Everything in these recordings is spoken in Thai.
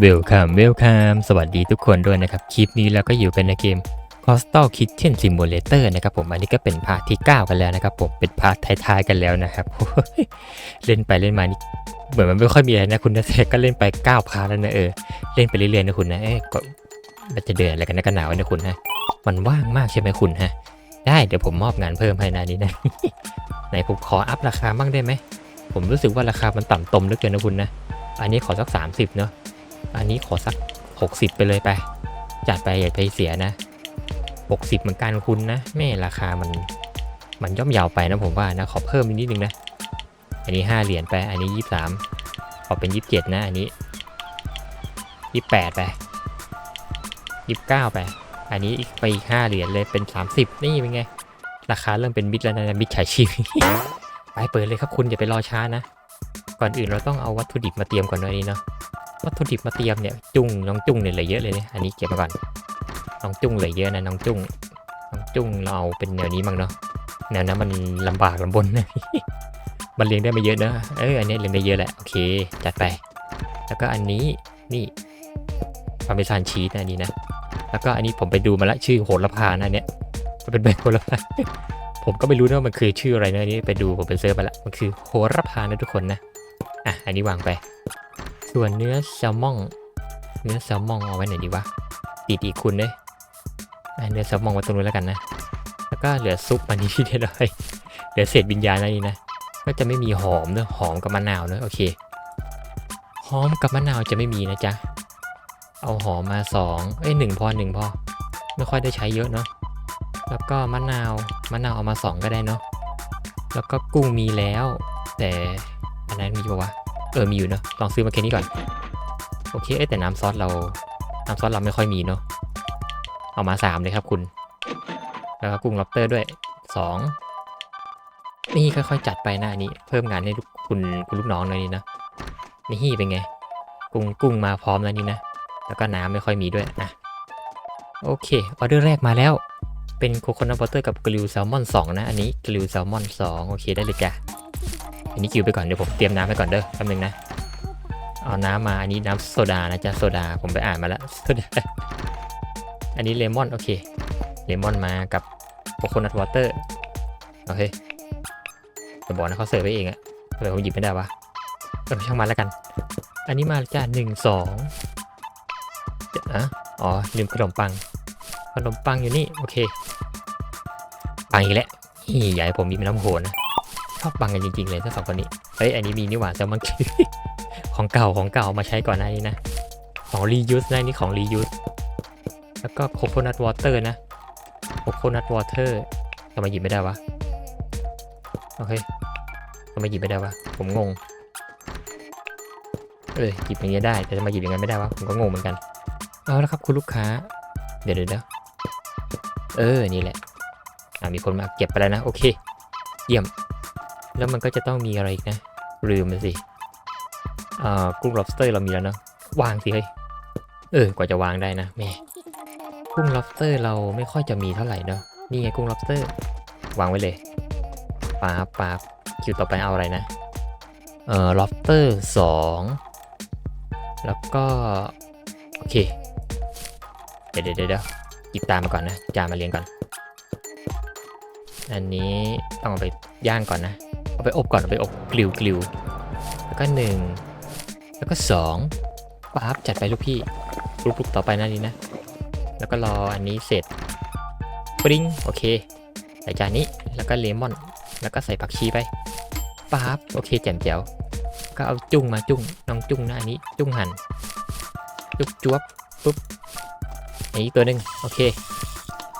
เวลคัมเวลคัมสวัสดีทุกคนด้วยนะครับ คลิปนี้เราก็อยู่กันในเกม Coastal Kitchen Simulator นะครับผม อันนี้ก็เป็นพาร์ทที่ 9 กันแล้วนะครับผม เป็นพาร์ทท้ายๆกันแล้วนะครับ เล่นไปเล่นมานี่เหมือนมันไม่ค่อยมีอะไรนะคุณนะแต่ก็เล่นไป9พาร์ทแล้วนะเออ เล่นไปเรื่อยๆนะคุณนะ เอ๊ะก็มันจะเดือดอะไรกันนะกันหนาวนะคุณฮะ มันว่างมากใช่ไหมคุณฮะ ได้เดี๋ยวผมมอบงานเพิ่มให้นานี้นะ ไหนผมขออัพราคาบ้างได้ไหม ผมรู้สึกว่าราคามันต่ำตมเหลือเกินนะคุณนะ อันนี้ขอสัก 30 เนาะ อันนี้ขอสัก 60 ไปเลยไป จัดไปอย่าไปเสียนะ 60 เหมือนกันคุณนะแม่ราคามันมันย่อมเยาวไปนะผมว่านะ ขอเพิ่มนิดนึงนะ อันนี้ 5 เหรียญไปอันนี้ 23 ขอเป็น 27 นะ อันนี้ 28 ไป 29 ไป อันนี้อีกไปอีก 5 เหรียญเลยเป็น 30 นี่เป็นไง ราคาเริ่มเป็นมิดแล้วนะมิดฉายชีพไปเปิดเลยครับคุณอย่าไปรอช้านะ ก่อนอื่นเราต้องเอาวัตถุดิบมาเตรียมก่อนหน่อยนี้เนาะ วัตถุดิบมาเตรียมเนี่ยจุ้งน้องจุ้งเนี่ยเหลือเยอะเลยเนี่ยอันนี้เก็บมาก่อนน้องจุ้งเหลือเยอะนะน้องจุ้งน้องจุ้งเราเอาเป็นแนวนี้มั้งเนาะแนวนั้นมันลำบากลำบนนะมันเลี้ยงได้ไม่เยอะนะเอออันนี้เลี้ยงได้เยอะแหละโอเคจัดไป แล้วก็อันนี้นี่พาร์เมซานชีสนะอันนี้นะแล้วก็อันนี้ผมไปดูมาละชื่อโหระพานะเนี่ยมันเป็นแบบโหระพาผมก็ไม่รู้นะว่ามันคือชื่ออะไรนะอันนี้ไปดูผมไปเซิร์ชมาละมันคือโหระพานะทุกคนนะอะอันนี้วางไป ส่วนเนื้อแซลมอนเนื้อแซลมอนเอาไว้ไหนดีวะติดอีกคุณเลยเนื้อแซลมอนไว้ตรงนู้นแล้วกันนะ แล้วก็เหลือซุปอันนี้ที่เรียบร้อยเหลือเศษวิญญาณอันนี้นะ ก็จะไม่มีหอมเนอะหอมกับมะนาวเนอะโอเค หอมกับมะนาวจะไม่มีนะจ๊ะ เอาหอมมาสองเอ้ยหนึ่งพอหนึ่งพอ ไม่ค่อยได้ใช้เยอะเนาะ แล้วก็มะนาวมะนาวเอามาสองก็ได้เนาะ แล้วก็กุ้งมีแล้ว แต่อันนั้นมีปะวะ เออมีอยู่เนอะลองซื้อมาแค่นี้ก่อนโอเคเอ้ยแต่น้ำซอสเราน้ำซอสเราไม่ค่อยมีเนาะเอามาสามเลยครับคุณ แล้วก็กุ้งล็อบเตอร์ด้วยสองนี่ค่อยๆ จัดไปนะอันนี้ เพิ่มงานให้คุณคุณลูกน้องหน่อยนี่นะนี่เป็นไง กุ้งกุ้งมาพร้อมแล้วนี่นะ แล้วก็น้ำไม่ค่อยมีด้วยอะโอเคออเดอร์แรกมาแล้ว เป็นโคโคนัท t อ t เตอร์กับกริลแซลมอน2นะอันนี้กริลแซลมอน2โอเคได้เลยจ้ะ อันนี้กิวไปก่อนเดี๋ยวผมเตรียมน้ำไปก่อนเด้อแป๊บนึงนะ เอาน้ำมาอันนี้น้ำโซดานะจ๊ะโซดาผมไปอ่านมาแล้วโซดาอันนี้เลมอนโอเคเลมอนมากับโคโคนัท t อเตอร์โอเคจะบอกนะเขาเสิร์ฟไว้เองอะทำไมผมหยิบไม่ได้วะเออช่างมันแล้วกัน อันนี้มาจ้ะหนึ่งสองอะอ๋อลืมขนมปัง ขนมปังอยู่นี่ โอเค ปังอีกแล้วนี่ใหญ่ผมมีน้ำโหนนะ ชอบปังกันจริงๆเลยทั้งสองคนนี้ เฮ้ย อันนี้มีนี่หว่าแซลมอนของเก่าของเก่ามาใช้ก่อนหน้านี้นะ ของ reuse นะนี่ของ reuse แล้วก็ coconut water นะ coconut water ทำไมหยิบไม่ได้วะ โอเคทำไมหยิบไม่ได้วะ ผมงง เออหยิบอย่างเงี้ยได้ แต่ทำไมหยิบอย่างนั้นไม่ได้วะ ผมก็งงเหมือนกัน เอาละครับคุณลูกค้า เดี๋ยวเดี๋ยวเออ นี่แหละอะมีคนมาเก็บไปแล้วนะ โอเค เยี่ยม แล้วมันก็จะต้องมีอะไรอีกนะ ลืมไปสิอ่ากุ้ง lobster เรามีแล้วเนอะวางสิเฮ้ยเออกว่าจะวางได้นะแม่กุ้ง lobster เราไม่ค่อยจะมีเท่าไหร่เนอะนี่ไงกุ้ง lobster วางไว้เลยปาบปาคิวต่อไปเอาอะไรนะเอ่อ lobster สองแล้วก็ โอเค เดี๋ยวเดี๋ยวเดี๋ยวหยิบตามมาก่อนนะจานมาเรียงก่อน อันนี้ต้องเอาไปย่างก่อนนะ เอาไปอบก่อนเอาไปอบกลิวกลิวแล้วก็หนึ่งแล้วก็สองปั๊บจัดไปลูกพี่ลุกๆต่อไปนะนี่นะ แล้วก็รออันนี้เสร็จปริ้งโอเคใส่จานนี้แล้วก็เลมอน แล้วก็ใส่ผักชีไปปั๊บโอเคแจ่มแจ๋วก็เอาจุ้งมาจุ้งน้องจุ้งนะอันนี้จุ้งหั่นจุ๊บจวบปุ๊บอันนี้ตัวหนึ่งโอเค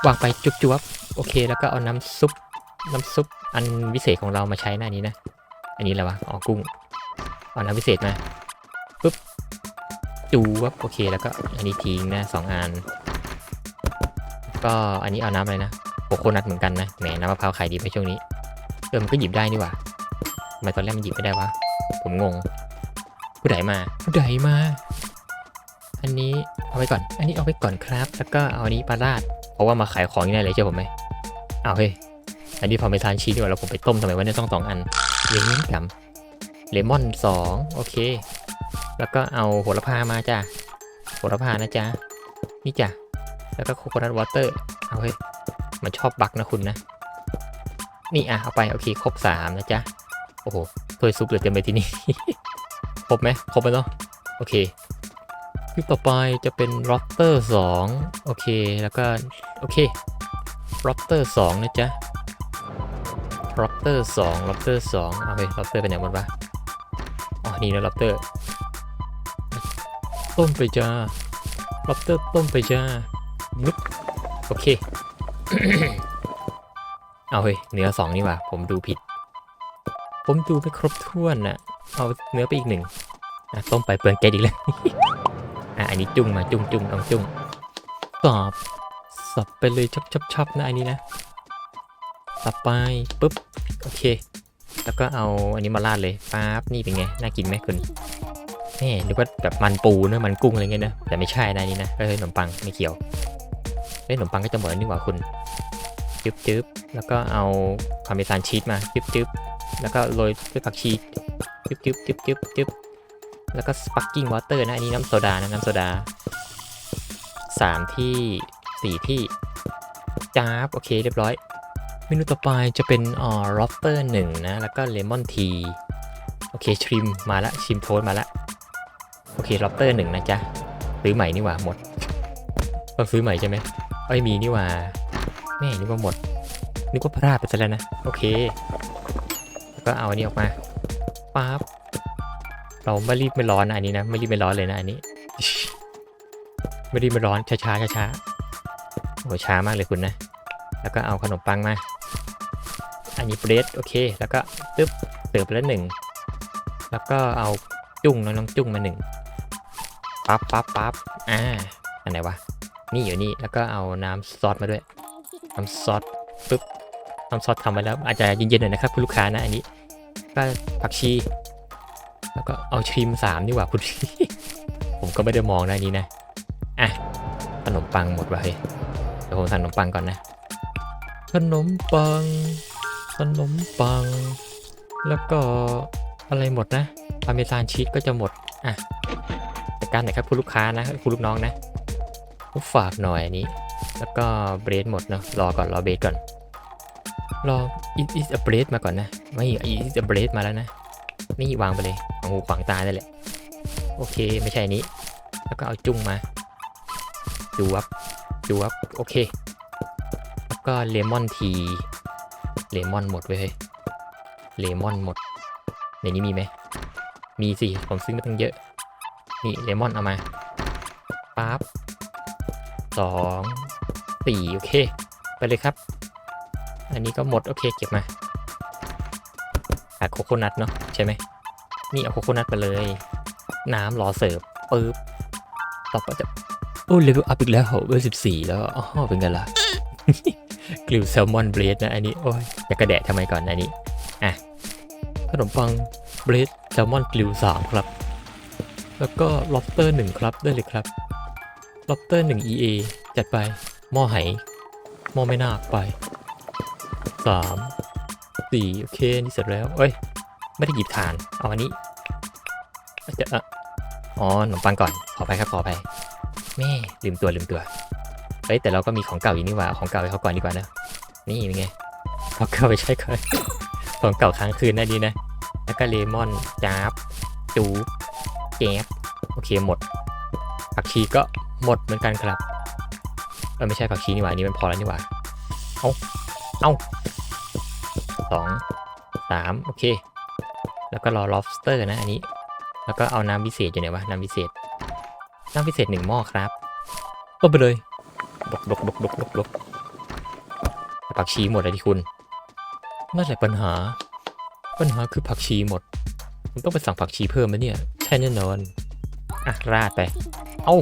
วางไปจุ๊บจวบโอเค แล้วก็เอาน้ำซุปน้ำซุป อันวิเศษของเรามาใช้หน้านี้นะ อันนี้อะไรวะอ๋อกุ้งเอาน้ำวิเศษมาปุ๊บจูวับโอเคแล้วก็อันนี้ทิ้งนะสองอันก็อันนี้เอาน้ำอะไรนะโคโคนัทเหมือนกันนะแหมน้ำมะพร้าวขายดีไปช่วงนี้เออมันก็หยิบได้นี่หว่าทำไมตอนแรกมันหยิบไม่ได้วะผมงง ผู้ใดมาผู้ใดมา อันนี้เอาไว้ก่อน อันนี้เอาไว้ก่อนครับ แล้วก็เอาอันนี้ปลาราดเพราะว่ามาขายของยังไงเลยเชื่อผมไหมเอาเฮ้ย อันนี้พอไปทานชีสดีกว่าแล้วผมไปต้มทำไมวะเนี่ยต้องสองอันเลมอนกับเลมอนสองโอเค แล้วก็เอาโหระพามาจ้ะโหระพานะจ๊ะนี่จ้ะแล้วก็โคโคนัทวอเตอร์เอาเฮ้ยมันชอบบักนะคุณนะ นี่อะเอาไปโอเคครบสามนะจ๊ะโอ้โหถ้วยซุปเหลือเต็มไปที่นี่ครบไหมครบแล้วเนาะโอเคคลิปต่อไปจะเป็นร็อตเตอร์สองโอเคแล้วก็โอเคร็อตเตอร์สองนะจ๊ะ ร็อตเตอร์สองร็อตเตอร์สองเอาไปร็อตเตอร์เป็นอย่างหมดวะอ๋อ นี่นะร็อตเตอร์ ต้มไปจ้าร็อตเตอร์ต้มไปจ้านุ๊บโอเค เอาเฮ้ยเนื้อสองนี่ว่าผมดูผิด ผมดูไม่ครบถ้วนน่ะ เอาเนื้อไปอีกหนึ่งอะต้มไปเปลืองแก๊สอีกแล้วอะอันนี้จุ้งมาจุ้งจุ้งต้องจุ้งตอบสับไปเลยชับชับชับนะอันนี้นะ สับไปปุ๊บโอเค แล้วก็เอาอันนี้มาราดเลยปั๊บนี่เป็นไงน่ากินไหมคุณแม่นึกว่าแบบมันปูเนอะมันกุ้งอะไรเงี้ยนะแต่ไม่ใช่นะนนี้นะก็คือขนมปังไม่เกี่ยวเฮ้ยขนมปังก็จะหมดแล้วนี่หว่าคุณจึ๊บจึ๊บแล้วก็เอาพาร์เมซานชีสมาจึ๊บจึ๊บแล้วก็โรยด้วยผักชีจึ๊บจึ๊บจึ๊บจึ๊บจึ๊บแล้วก็สปักกิ้งวอเตอร์นะอันนี้น้ำโซดานะน้ำโซดาสามที่สี่ที่จ้าบโอเคเรียบร้อย เมนูต่อไปจะเป็นอ่อล็อบเตอร์หนึ่งนะ แล้วก็เลมอนที โอเคชิมมาละชิมโทสมาละ โอเคล็อบเตอร์หนึ่งนะจ๊ะ ซื้อใหม่นี่หว่าหมดต้องซื้อใหม่ใช่ไหมเอ้ยมีนี่หว่าแม่นึกว่าหมด นึกว่าพลาดไปซะแล้วนะ โอเค แล้วก็เอาอันนี้ออกมาปั๊บเราไม่รีบไม่ร้อนนะอันนี้นะ ไม่รีบไม่ร้อนเลยนะอันนี้ ไม่รีบไม่ร้อนช้าช้าช้าช้าโอ้ช้ามากเลยคุณนะ แล้วก็เอาขนมปังมา อันนี้เบรดโอเค แล้วก็ตึ๊บเสิร์ฟไปแล้วหนึ่งแล้วก็เอาจุ้งน้องจุ้งมาหนึ่งปั๊บปั๊บปั๊บอ่าอันไหนวะนี่อยู่นี่แล้วก็เอาน้ำซอสมาด้วยน้ำซอสปึ๊บน้ำซอสทำมาแล้วอาจจะเย็นๆหน่อยนะครับคุณลูกค้านะอันนี้ก็ผักชี แล้วก็เอาชิมสามนี่หว่าคุณผมก็ไม่ได้มองนะอันนี้นะอะขนมปังหมดว่ะเฮ้ยเดี๋ยวผมสั่งขนมปังก่อนนะขนมปัง ขนมปัง แล้วก็อะไรหมดนะพาเมซานชีสก็จะหมด อะจัดการหน่อยครับคุณลูกค้านะคุณลูกน้องนะผมฝากหน่อยอันนี้ แล้วก็เบรดหมดเนาะรอก่อนรอเบรดก่อนรอ it is a bread มาก่อนนะไม่ it is a bread มาแล้วนะนี่วางไปเลยของหูขวางตาได้แหละ โอเคไม่ใช่อันนี้ แล้วก็เอาจุ้งมาดูวับดูวับโอเค แล้วก็เลมอนที เลมอนหมดเว้ยเลมอนหมดในนี้มีไหม มีสิ ผมซื้อมาตั้งเยอะ นี่เลมอนเอามาปั๊บสองสี่โอเค ไปเลยครับ อันนี้ก็หมด โอเค เก็บมาขาดโคโคนัทเนาะใช่ไหม นี่เอาโคโคนัทไปเลย น้ำรอเสิร์ฟปึ๊บ ต่อไปจะ โอ้เลเวลอัพอีกแล้วเวลสิบสี่แล้วอ๋อเป็นไงล่ะ กลิวแซลมอนเบรดนะอันนี้ โอ้ยอยากกระแดะทำไมก่อนอันนี้ อะ ขนมปังเบรดแซลมอนกลิวสามครับ แล้วก็ล็อบสเตอร์หนึ่งครับได้เลยครับล็อบสเตอร์หนึ่ง EA จัดไป หม้อไหหม้อไม่นาคไปสามสี่โอเค นี่เสร็จแล้ว เอ้ย ไม่ได้หยิบฐาน เอาอันนี้จะอ๋อขนมปังก่อน ขอไปครับ ขอไป แม่ ลืมตัวลืมตัว เฮ้ยแต่เราก็มีของเก่าอยู่นี่หว่าของเก่าไปเขาก่อนดีกว่านะนี่เป็นไงของเก่าไปใช้ก่อนของเก่าค้างคืนนะดีนะ แล้วก็เลมอนจับจูแจ๊บโอเคหมด ผักชีก็หมดเหมือนกันครับเออไม่ใช่ผักชีนี่หว่านี้มันพอแล้วนี่หว่าเอาเอาสองสามโอเค แล้วก็รอ lobster นะอันนี้ แล้วก็เอาน้ำพิเศษอยู่ไหนวะน้ำพิเศษน้ำพิเศษหนึ่งหม้อครับต้มไปเลย ดกดกดกดกดกดกผักชีหมดเลยที่คุณนั่นแหละปัญหา ปัญหาคือผักชีหมดผมต้องไปสั่งผักชีเพิ่มไหมเนี่ย ใช่แน่นอนอะราดไป เอ้า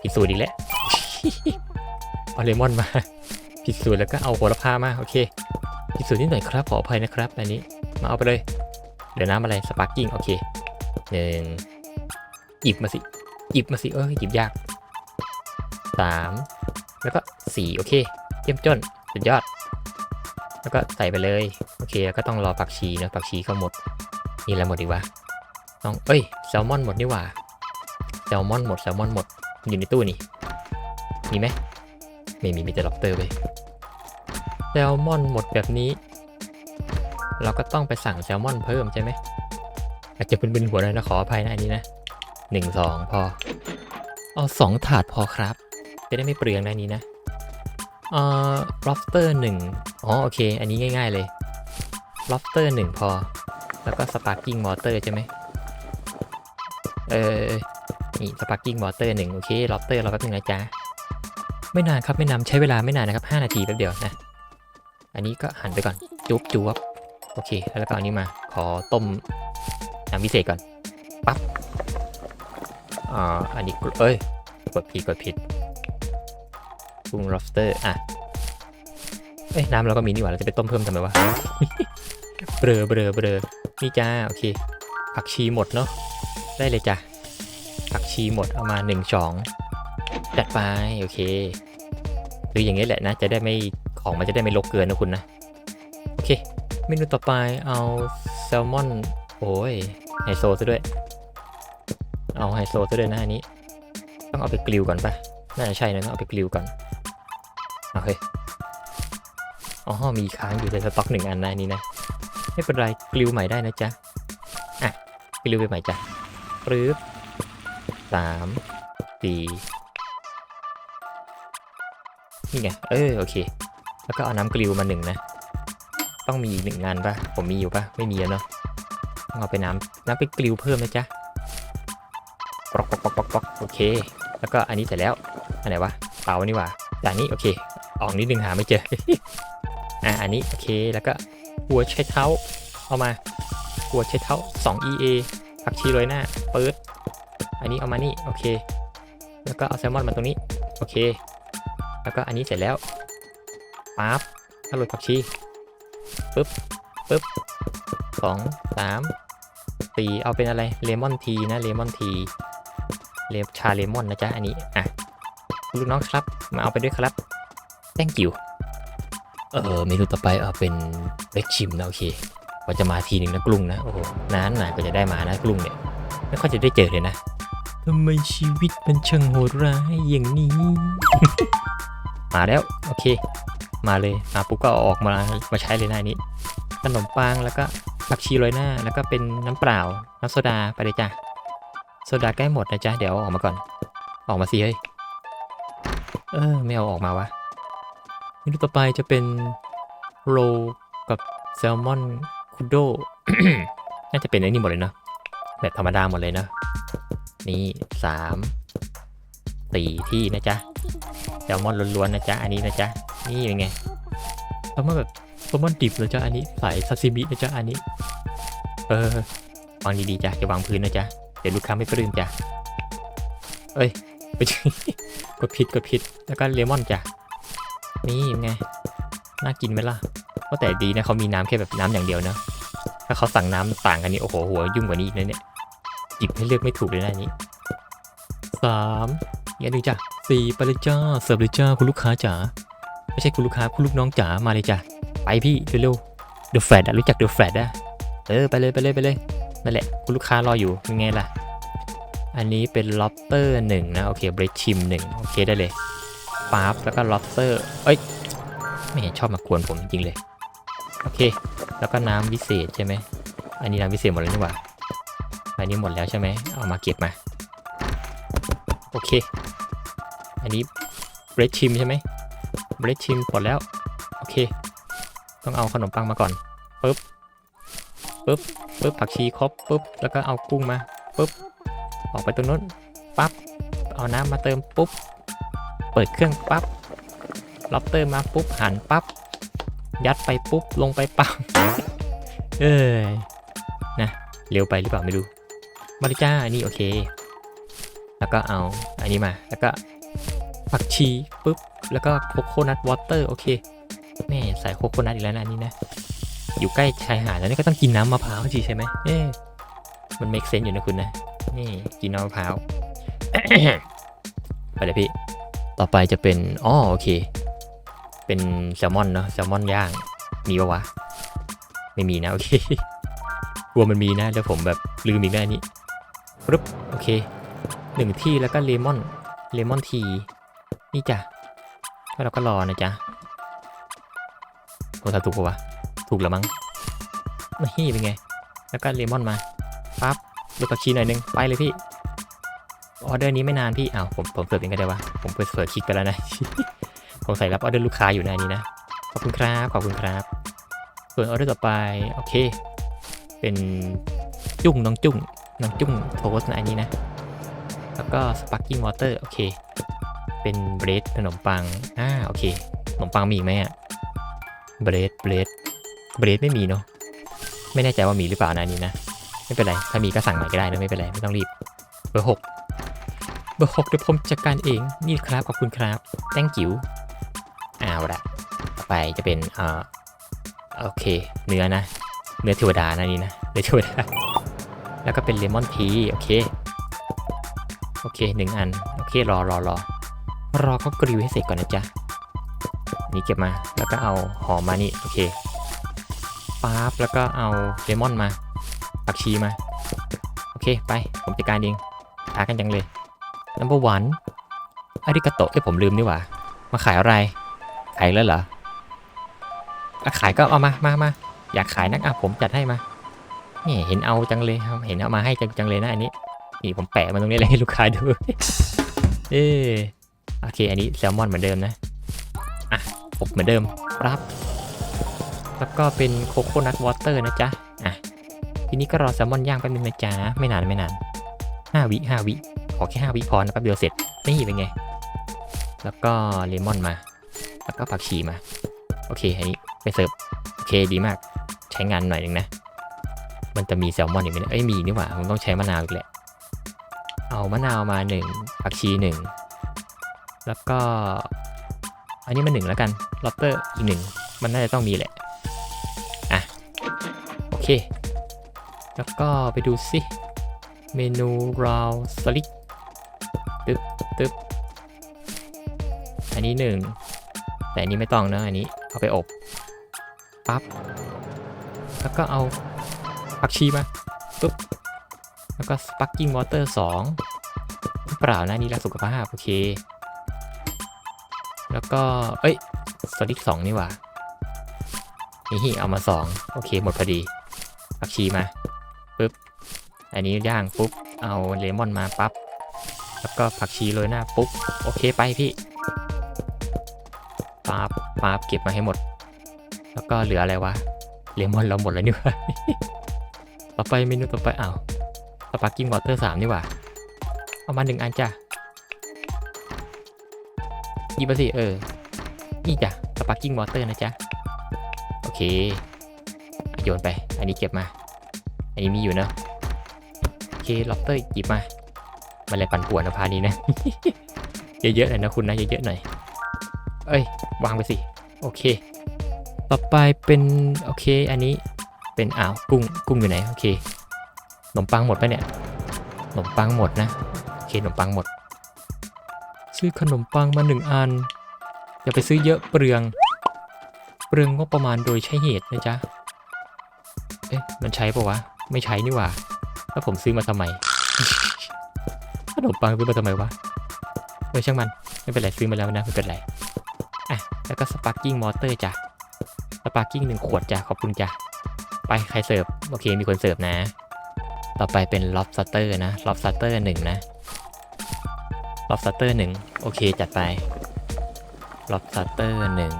ผิดสูตรอีกแล้วเอาเลมอนมาผิดสูตรแล้วก็เอาโหระพามาโอเคผิดสูตรนิดหน่อยครับขออภัยนะครับ อันนี้มาเอาไปเลยเดี๋ยวน้ำอะไรสปาร์กิ้งโอเคหนึ่งหยิบมาสิหยิบมาสิเออหยิบยากสาม แล้วก็สีโอเคเยี่ยมจนสุดยอด แล้วก็ใส่ไปเลย โอเคแล้วก็ต้องรอผักชีนะผักชีก็หมดนี่แหละหมดดีกว่าต้องเอ้ยแซลมอนหมดนี่หว่าแซลมอนหมดแซลมอนหมดอยู่ในตู้นี่มีไหมไม่มีมีแต่ล็อบสเตอร์ไปแซลมอนหมดแบบนี้ เราก็ต้องไปสั่งแซลมอนเพิ่มใช่ไหมอาจจะเป็นๆหัวเลยนะขออภัยนะอันนี้นะหนึ่งสองพอ เอาสองถาดพอครับ จะได้ไม่เปลืองนะนนี้นะเอ่อ lobster หนึ่งอ๋อโอเค อันนี้ง่าย ๆเลย lobster หนึ่งพอ แล้วก็ sparking water ใช่ไหมเออนี่ sparking water หนึ่งโอเค lobster เราแป๊บนึงนะจ๊ะ ไม่นานครับไม่นานใช้เวลาไม่นานนะครับ5นาทีแป๊บเดียวนะ อันนี้ก็หั่นไปก่อน จุ๊บจุ๊บโอเค แล้วก็เอาอันนี้มา ขอต้มน้ำพิเศษก่อน ปั๊บอ่าอันนี้ เอ้ย กดผิดกดผิด ปรุง lobster อะ เอ้ยน้ำเราก็มีนี่หว่า เราจะไปต้มเพิ่มทำไมวะ เบลอเบลอเบลอนี่จ้า โอเค ผักชีหมดเนาะ ได้เลยจ้ะ ผักชีหมด เอามาหนึ่งสองจัดไป โอเค หรืออย่างนี้แหละนะ จะได้ไม่ ของมันจะได้ไม่ลกเกินนะคุณนะ โอเค เมนูต่อไป เอาแซลมอน โอ้ย ไฮโซซะด้วย เอาไฮโซซะด้วยนะอันนี้ ต้องเอาไปกลิวก่อนปะน่าจะใช่นะต้องเอาไปกลิวก่อน เอาเฮ้ย อ๋อ มีค้างอยู่ในสต็อกหนึ่งอันนะนี้นะ ไม่เป็นไรกลิวใหม่ได้นะจ๊ะ อะกลิวไปใหม่จ้ะปรื๊บสามสี่นี่ไง เออ โอเค แล้วก็เอาน้ำกลิวมาหนึ่งนะ ต้องมีอีกหนึ่งงานปะผมมีอยู่ปะไม่มีแล้วเนาะต้องเอาไปน้ำน้ำไปกลิวเพิ่มนะจ๊ะปอกปอกปอกปอกปอกโอเค แล้วก็อันนี้เสร็จแล้ว อันไหนวะเปล่านี่ว่าแต่อันนี้โอเค ออกนิดนึงหาไม่เจอ อะอันนี้โอเคแล้วก็หัวใช้เท้าเอามาหัวใช้เท้า 2 EA ผักชีโรยหน้าเปิดอันนี้เอามานี่โอเค แล้วก็เอาแซลมอนมาตรงนี้โอเค แล้วก็อันนี้เสร็จแล้วปั๊บถ้าโรยผักชีปึ๊บปึ๊บสองสามสี่เอาเป็นอะไรเลมอนทีนะเลมอนทีเลชาเลมอนนะจ๊ะอันนี้อะลูกน้องครับมาเอาไปด้วยครับ thank you เออเมนูต่อไปเอาเป็นเล็กชิมนะโอเคกว่าจะมาทีหนึ่งนะกรุงนะโอ้โหนานหนาก็จะได้มานะกรุงเนี่ยไม่ค่อยจะได้เจอเลยนะทำไมชีวิตมันช่างโหดร้ายอย่างนี้ มาแล้วโอเค มาเลยมาปุ๊บก็เอาออกมามาใช้เลยนะอันนี้ขนมปังแล้วก็ผักชีโรยหน้า แล้วก็เป็นน้ำเปล่าน้ำโซดาไปเลยจ้ะโซดาใกล้หมดนะจ๊ะเดี๋ยวเอาออกมาก่อน ออกมาสิเฮ้ยเออไม่เอาออกมาวะ เมนูต่อไปจะเป็นโรลกับแซลมอนคุโดน่าจะเป็นไอ้นี่หมดเลยนะแบบธรรมดาหมดเลยนะ นี่สามสี่ที่นะจ๊ะแซลมอนล้วนๆนะจ๊ะ อันนี้นะจ๊ะ นี่เป็นไงแซลมอนแบบแซลมอนดิบเลยจ้ะอันนี้ใส่ซาซิมินะจ๊ะ อันนี้ เออวางดีๆจ้ะจะวางพื้นนะจ๊ะ เดี๋ยวลูกค้าไม่ปลื้มจ้ะ เอ้ยไม่ใช่กดผิดกดผิด แล้วก็เลมอนจ้ะ นี่ไง น่ากินไหมล่ะก็แต่ดีนะเขามีน้ำแค่แบบน้ำอย่างเดียวนะ ถ้าเขาสั่งน้ำต่างกันนี่โอ้โหหัวยุ่งกว่านี้อีกนะเนี่ยหยิบให้เลือกไม่ถูกเลยนะนี้สามอย่าดึงจ้ะสี่ไปเลยจ้าเสิร์ฟเลยจ้าคุณลูกค้าจ๋าไม่ใช่คุณลูกค้าคุณลูกน้องจ๋ามาเลยจ้ะไปพี่เร็วๆเดอะแฟดอะรู้จักเดอะแฟดอะเออไปเลยไปเลยไปเลยนั่นแหละคุณลูกค้ารออยู่ยังไงล่ะ อันนี้เป็น lobster หนึ่งนะโอเคเบรดชิมหนึ่งโอเคได้เลย ปั๊บแล้วก็ lobster เอ้ยไม่เห็นชอบมากวนผมจริงเลย โอเค แล้วก็น้ำวิเศษใช่ไหม อันนี้น้ำวิเศษหมดแล้วนี่หว่าอันนี้หมดแล้วใช่ไหมเอามาเก็บมา โอเค อันนี้เบรดชิมใช่ไหมเบรดชิมหมดแล้ว โอเค ต้องเอาขนมปังมาก่อนปึ๊บปึ๊บปึ๊บผักชีครบปึ๊บแล้วก็เอากุ้งมาปึ๊บออกไปตรงนู้นปั๊บเอาน้ำมาเติมปุ๊บ เปิดเครื่องปั๊บล็อบเตอร์มาปุ๊บหันปั๊บยัดไปปุ๊บลงไปปั๊บเอ้ยนะเร็วไปหรือเปล่าไม่รู้มาริจ้าอันนี้โอเค แล้วก็เอาอันนี้มาแล้วก็ผักชีปุ๊บแล้วก็โคโคนัทวอเตอร์โอเคแม่ใส่โคโคนัทอีกแล้วนะอันนี้นะ อยู่ใกล้ชายหาดแล้วนี่ก็ต้องกินน้ำมะพร้าวสิใช่ไหมเอ๊ะมันเมคเซนอยู่นะคุณนะ นี่กินน้ำมะพร้าวไปเลยพี่ ต่อไปจะเป็นอ๋อโอเค เป็นแซลมอนเนาะแซลมอนย่าง มีปะวะ ไม่มีนะ โอเคกลัวมันมีนะแล้วผมแบบลืมอีกได้นี่ปึ๊บโอเคหนึ่งที่แล้วก็เลมอนเลมอนที นี่จ้ะแล้วเราก็รอนะจ๊ะโอ้ถ้าถูกปะวะ ถูกแล้วมั้งนี่เป็นไง แล้วก็เลมอนมาปั๊บดูผักชีหน่อยนึง ไปเลยพี่ ออเดอร์นี้ไม่นานพี่อ้าวผมผมเสิร์ฟเองก็ได้วะผมเปิดเสิร์ฟคลิกไปแล้วนะผมใส่รับออเดอร์ลูกค้าอยู่ในนี้นะขอบคุณครับขอบคุณครับ ส่วนออเดอร์ต่อไปโอเค เป็นจุ้งน้องจุ้งน้องจุ้งโทสต์นะอันนี้นะ แล้วก็สปาร์กิ้งวอเตอร์โอเค เป็นเบรดขนมปังอ่าโอเคขนมปังมีไหมอะเบรดเบรดเบรดไม่มีเนาะไม่แน่ใจว่ามีหรือเปล่านะนนี้นะ ไม่เป็นไร ถ้ามีก็สั่งใหน่ก็ได้นะไม่เป็นไร ไม่ต้องรีบเบอร์หก เบอร์หกเดี๋ยวผมจัดการเองนี่ครับขอบคุณครับแตงจิ๋วเอาละต่อไปจะเป็นเอ่อโอเค เนื้อนะ เนื้อเทวดานะนี่นะเนื้อเทวดา แล้วก็เป็นเลมอนทีโอเค โอเคหนึ่งอัน โอเครอรอรอรอเขากริวให้เสร็จก่อนนะจ๊ะ นี่เก็บมาแล้วก็เอาหอมมานี่โอเคป๊าบแล้วก็เอาเลมอนมาผักชีมา โอเคไปผมจัดการเองหากันจังเลย number one อาริกาโตะเอ้ผมลืมนี่หว่า มาขายอะไร ขายแล้วเหรออะขายก็เอามามามาอยากขายนักอะผมจัดให้มานี่เห็นเอาจังเลยครับเห็นเอามาให้จังจังเลยนะอันนี้ นี่ผมแปะมาตรงนี้เลยให้ลูกค้าดู เออโอเค อันนี้แซลมอนเหมือนเดิมนะ อะผมเหมือนเดิมรับ แล้วก็เป็นโคโคนัทวอเตอร์นะจ๊ะ อะ ทีนี้ก็รอแซลมอนย่างแป๊บนึงนะจ๊ะ ไม่นานไม่นานห้าวิห้าวิ ขอแค่ห้าวิพอนะแป๊บเดียวเสร็จ นี่เป็นไง แล้วก็เลมอนมา แล้วก็ผักชีมา โอเค อันนี้ไปเสิร์ฟ โอเคดีมาก ใช้งานหน่อยหนึงนะ มันจะมีแซลมอนอีกไหมเนี่ยเอ้ยมีนี่หว่าผมต้องใช้มะนาวอีกแหละ เอามะนาวมาหนึ่งผักชีหนึ่ง แล้วก็ อันนี้มาหนึ่งแล้วกัน ลอตเตอร์อีกหนึ่ง มันน่าจะต้องมีแหละ อะ โอเค แล้วก็ไปดูสิเมนูราวสลิก ตึ๊บตึ๊บอันนี้หนึ่งแต่อันนี้ไม่ต้องเนะอันนี้เอาไปอบปั๊บแล้วก็เอาผักชีมาปุ๊บแล้วก็สปักกิ้งวอเตอร์สองเปล่านะนี่รักสุขภาพโอเค แล้วก็ เอ้ยสลิกสองนี่หว่านี่เอามาสองโอเคหมดพอดีผักชีมาปุ๊บอันนี้ย่างปุ๊บเอาเลมอนมาปั๊บ แล้วก็ผักชีโรยหน้าปุ๊บ โอเคไปพี่ปั๊บปั๊บเก็บมาให้หมด แล้วก็เหลืออะไรวะ เลมอนเราหมดแล้วนี่ว่าต่อไปเมนูต่อไปอ้าวสปาร์กิ้งวอเตอร์สามนี่ว่าเอามาหนึ่งอันจ้ะยิบสิเออ นี่จ้ะสปาร์กิ้งวอเตอร์นะจ๊ะ โอเค โยนไป อันนี้เก็บมา อันนี้มีอยู่เนอะโอเคล็อบเตอร์หยิบมา มันเลยปั่นป่วนนะพานี้นะ เยอะๆหน่อยนะคุณนะ เยอะๆหน่อย เอ้ย วางไปสิ โอเค ต่อไปเป็นโอเค อันนี้เป็นอ้าวกุ้งกุ้งอยู่ไหนโอเคขนมปังหมดปะเนี่ยขนมปังหมดนะโอเคขนมปังหมด ซื้อขนมปังมาหนึ่งอันอย่าไปซื้อเยอะเปลือง เปลืองงบประมาณโดยใช้เหตุนะจ๊ะเอ๊ะมันใช้ปะวะ ไม่ใช้นี่หว่า แล้วผมซื้อมาทำไม ขนมปังซื้อมาทำไมวะเออช่างมัน ไม่เป็นไรซื้อมาแล้วนะ ไม่เป็นไร อะ แล้วก็สปาร์กิ้งมอเตอร์จ้ะ สปาร์กิ้งหนึ่งขวดจ้ะ ขอบคุณจ้ะ ไปใครเสิร์ฟ โอเค มีคนเสิร์ฟนะ ต่อไปเป็นล็อบสเตอร์นะล็อบสเตอร์หนึ่งนะล็อบสเตอร์หนึ่งโอเค จัดไปล็อบสเตอร์หนึ่ง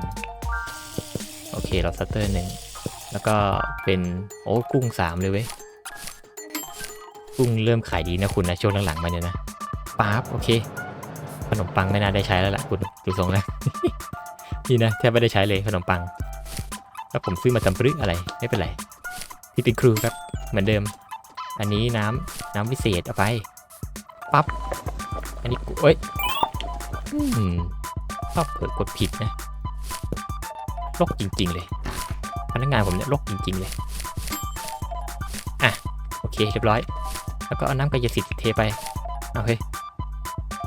โอเคล็อบสเตอร์หนึ่งแล้วก็เป็น โอ้กุ้งสามเลยเว้ย กุ้งเริ่มขายดีนะคุณนะช่วงหลังๆมาเนี่ยนะปั๊บโอเค ขนมปังไม่น่าได้ใช้แล้วล่ะคุณดูทรงแล้วนี่นะแทบไม่ได้ใช้เลยขนมปังแล้วผมซื้อมาจำปรึกอะไรไม่เป็นไรที่เป็นครูครับเหมือนเดิม อันนี้น้ำน้ำวิเศษเอาไปปั๊บอันนี้กูเอ้ยอชอบเผลอกดผิดนะลกจริง ๆ เลยพนักงานผมเนี่ยลกจริง ๆ เลย อะ โอเคเรียบร้อย แล้วก็เอาน้ำกายสิทธิ์เทไปเอาเฮ้ย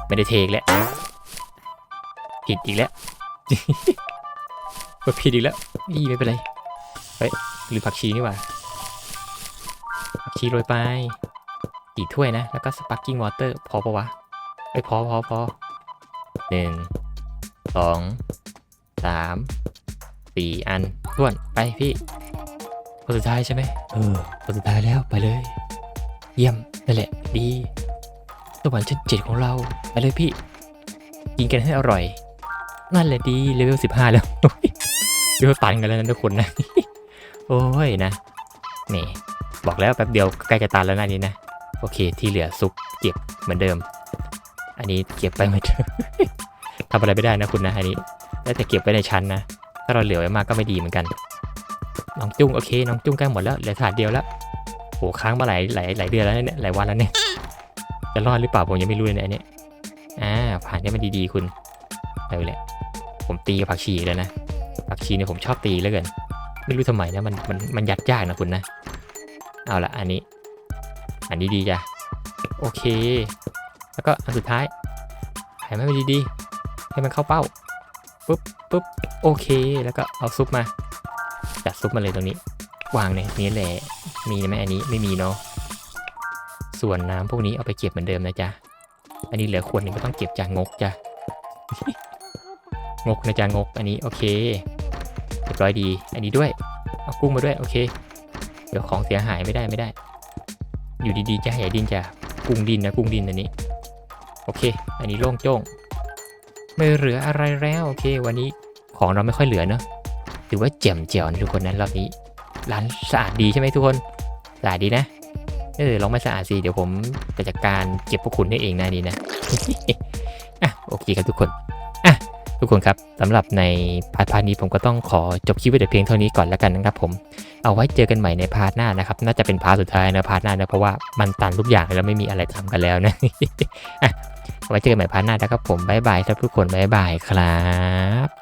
ไม่ได้เทอีกแล้วผิดอีกแล้วกดผิดอีกแล้วอีไม่เป็นไรเฮ้ยหรือผักชีนี่หว่าผักชีโรยไปกี่ถ้วยนะ แล้วก็สปาร์กิ้งวอเตอร์พอปะวะไอ้พอพอพอหนึ่งสองสามสี่อันท้วนไปพี่คนสุดท้ายใช่ไหมเออคนสุดท้ายแล้วไปเลย เยี่ยม นั่นแหละ ดีสวรรค์ชั้นเจ็ดของเราไปเลยพี่ กินกันให้อร่อย นั่นแหละดีเลเวลสิบห้าแล้วเลเวลตันกันแล้วนะทุกคนนะ โอ้ยนะแหมบอกแล้วแป๊บเดียวใกล้จะตันแล้วนะนี้นะ โอเคที่เหลือซุปเก็บเหมือนเดิม อันนี้เก็บไปเหมือนเดิมทำอะไรไม่ได้นะคุณนะอันนี้ได้แต่เก็บไว้ในชั้นนะ ถ้าเราเหลือไว้มากก็ไม่ดีเหมือนกันน้องจุ้งโอเคน้องจุ้งใกล้หมดแล้วเหลือถาดเดียวแล้ว โหค้างมาหลายหลายหลายเดือนแล้วเนี่ยหลายวันแล้วเนี่ยจะรอดหรือเปล่าผมยังไม่รู้เลยเนี่ยอันเนี้ยอ่าผ่านได้มาดีๆคุณเอาแหละผมตีกับผักชีอีกแล้วนะผักชีเนี่ยผมชอบตีเหลือเกินไม่รู้ทำไมนะมันมันมันยัดยากนะคุณนะ เอาละอันนี้ อันนี้ดีจ้ะโอเค แล้วก็อันสุดท้ายให้มันไปดีๆให้มันเข้าเป้าปุ๊บปุ๊บโอเค แล้วก็เอาซุปมาจัดซุปมาเลยตรงนี้ วางในนี้แหละ มีไหมอันนี้ไม่มีเนาะส่วนน้ำพวกนี้เอาไปเก็บเหมือนเดิมนะจ๊ะ อันนี้เหลือขวดหนึงก็ต้องเก็บจากงกจ้ะ งกนะจ๊ะงก อันนี้โอเคเรียบร้อยดี อันนี้ด้วย เอากุ้งมาด้วยโอเค เดี๋ยวของเสียหายไม่ได้ไม่ได้ อยู่ดีๆจะให้ดินจะกุ้งดินนะกุ้งดินอันนี้ โอเค อันนี้โล่งโจ้ง ไม่เหลืออะไรแล้วโอเค วันนี้ของเราไม่ค่อยเหลือเนอะถือว่าแจ่มแจ๋วนะทุกคนนั้นรอบนี้ ร้านสะอาดดีใช่ไหมทุกคน สะอาดดีนะ เออลองไม่สะอาดสิ เดี๋ยวผมจะจัดการเก็บพวกคุณให้เองนะนี่นะ อะโอเคครับทุกคน อะทุกคนครับสำหรับในพาร์ทพาร์ทนี้ผมก็ต้องขอจบคลิปไว้แต่เพียงเท่านี้ก่อนแล้วกันนะครับผม เอาไว้เจอกันใหม่ในพาร์ทหน้านะครับ น่าจะเป็นพาร์ทสุดท้ายนะพาร์ทหน้านะเพราะว่ามันตันทุกอย่างแล้วไม่มีอะไรทำกันแล้วนะอะเอาไว้เจอกันใหม่พาร์ทหน้านะครับผมบ๊ายบายครับทุกคนบ๊ายบายครับ